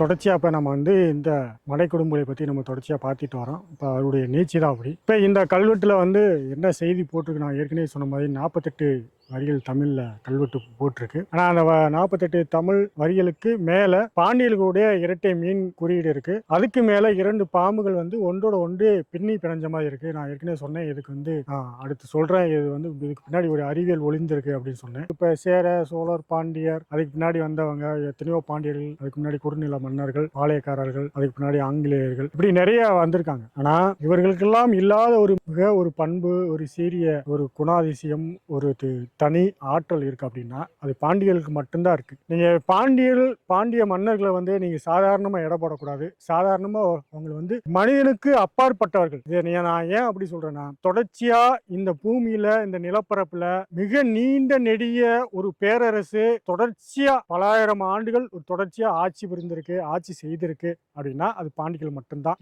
தொடர்ச்சியாக இப்போ நம்ம வந்து இந்த மலை குடும்பங்களை பற்றி நம்ம தொடர்ச்சியாக பார்த்துட்டு வரோம். இப்போ அவருடைய நீச்சி தான் அப்படி. இப்போ இந்த கல்வெட்டில் வந்து என்ன செய்தி போட்டிருக்கு? நான் ஏற்கனவே சொன்ன மாதிரி நாற்பத்தெட்டு வரிகள் தமிழில் கல்வெட்டு போட்டிருக்கு. ஆனால் அந்த நாற்பத்தெட்டு தமிழ் வரிகளுக்கு மேலே பாண்டியர்களுடைய இரட்டை மீன் குறியீடு இருக்குது அதுக்கு மேலே இரண்டு பாம்புகள் வந்து ஒன்றோட ஒன்று பின்னி பிணைஞ்ச மாதிரி இருக்குது நான் ஏற்கனவே சொன்னேன் இதுக்கு வந்து நான் அடுத்து சொல்கிறேன் இது வந்து இதுக்கு பின்னாடி ஒரு அறிவியல் ஒளிந்திருக்கு அப்படின்னு சொன்னேன். இப்போ சேர சோழர் பாண்டியர் அதுக்கு பின்னாடி வந்தவங்க எத்தனையோ பாண்டியர்கள் அதுக்கு முன்னாடி குறுநில மன்னர்கள் பாளையக்காரர்கள் அதுக்கு பின்னாடி ஆங்கிலேயர்கள் இப்படி நிறைய வந்திருக்காங்க. ஆனா இவர்களுக்கெல்லாம் இல்லாத ஒரு மிக ஒரு பண்பு ஒரு சீரிய ஒரு குணாதிசயம் ஒரு தனி ஆற்றல் இருக்கு அப்படின்னா அது பாண்டியர்களுக்கு மட்டும்தான் இருக்கு. நீங்க பாண்டியர்கள் பாண்டிய மன்னர்களை வந்து நீங்க சாதாரணமா இடப்படக்கூடாது போடக்கூடாது. சாதாரணமா அவங்க வந்து மனிதனுக்கு அப்பாற்பட்டவர்கள். இதை நான் ஏன் அப்படி சொல்றேன்னா தொடர்ச்சியா இந்த பூமியில இந்த நிலப்பரப்புல மிக நீண்ட நெடிய ஒரு பேரரசு தொடர்ச்சியா பலாயிரம் ஆண்டுகள் ஒரு தொடர்ச்சியா ஆட்சி புரிந்திருக்கு ஆட்சி செய்திருக்கு அப்படின்னா அது பாண்டியர்கள் மட்டும்தான்.